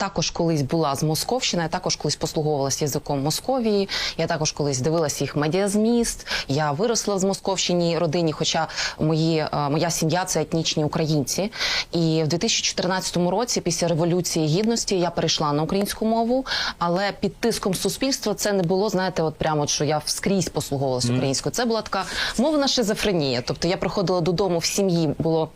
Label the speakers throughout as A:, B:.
A: також колись була з Московщини, я також колись послуговувалася язиком Московії. Я також колись дивилася їх медіазміст. Я виросла в Московщині родині, хоча мої, е, моя сім'я це етнічні українці. І в 2014 році, після революції гідності, я перейшла на українську мову, але під тиском суспільства це не було, знаєте, от прямо що я вскрізь послуговувалася українською. Це була така мовна шизофренія. Тобто я приходила додому в сім'ї було.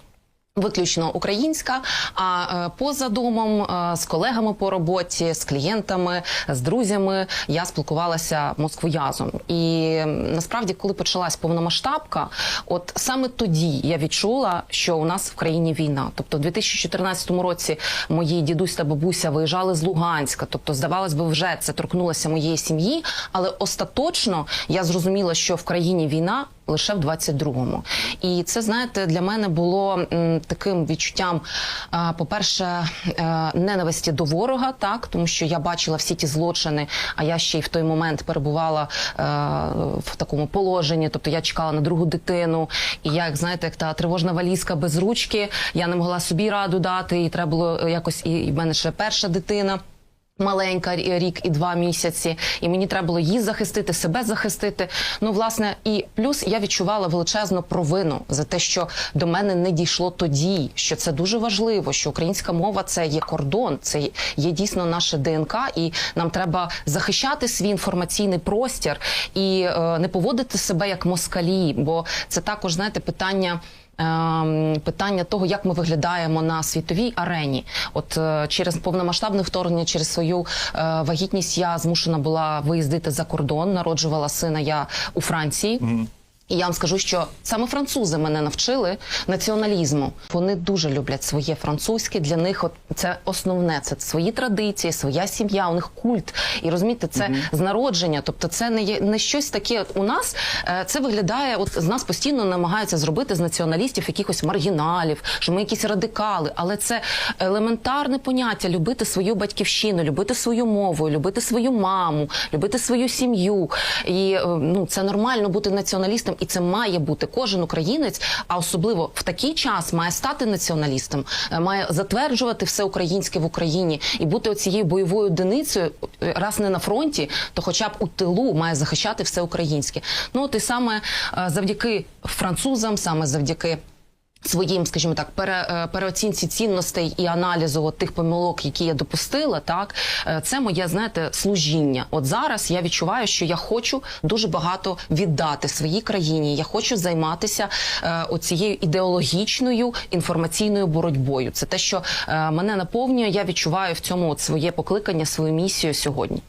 A: Виключно українська, а е, поза домом е, з колегами по роботі, з клієнтами, з друзями я спілкувалася москвоязом. І насправді, коли почалась повномасштабка, от саме тоді я відчула, що у нас в країні війна. Тобто, в 2014 році мої дідусь та бабуся виїжджали з Луганська. Тобто, здавалось би, вже це торкнулося моєї сім'ї, але остаточно я зрозуміла, що в країні війна лише в 22-му. І це, знаєте, для мене було таким відчуттям, по-перше, е, ненависті до ворога, так тому що я бачила всі ті злочини, а я ще й в той момент перебувала е, в такому положенні. Тобто я чекала на другу дитину, і я, як знаєте, як та тривожна валізка без ручки, я не могла собі раду дати, і треба було е, якось і, в мене ще перша дитина. Маленька рік і два місяці, і мені треба було її захистити, себе захистити. Ну, власне, і плюс я відчувала величезну провину за те, що до мене не дійшло тоді. Що це дуже важливо, що українська мова це є кордон, це є дійсно наше ДНК, і нам треба захищати свій інформаційний простір і е, не поводити себе як москалі, бо це також знаєте питання. Ем, Питання того, як ми виглядаємо на світовій арені, от е, через повномасштабне вторгнення, через свою е, вагітність, я змушена була виїздити за кордон. Народжувала сина я у Франції. І я вам скажу, що саме французи мене навчили націоналізму. Вони дуже люблять своє французьке. Для них от це основне. Це свої традиції, своя сім'я. У них культ. І розумієте, це з народження. Тобто, це не є не щось таке. От у нас е, це виглядає. От з нас постійно намагаються зробити з націоналістів якихось маргіналів, що ми якісь радикали. Але це елементарне поняття любити свою батьківщину, любити свою мову, любити свою маму, любити свою сім'ю. І е, ну це нормально бути націоналістом, і це має бути кожен українець, а особливо в такий час має стати націоналістом, е, має затверджувати все українське в Україні і бути оцією бойовою одиницею, е, раз не на фронті, то хоча б у тилу має захищати все українське. Ну от і саме е, завдяки французам, саме завдяки. Своїм, скажімо так, пере, е, переоцінці цінностей і аналізу от тих помилок, які я допустила, так е, це моє знаєте служіння. От зараз я відчуваю, що я хочу дуже багато віддати своїй країні. Я хочу займатися е, оцією ідеологічною інформаційною боротьбою. Це те, що е, мене наповнює. Я відчуваю в цьому от своє покликання, свою місію сьогодні.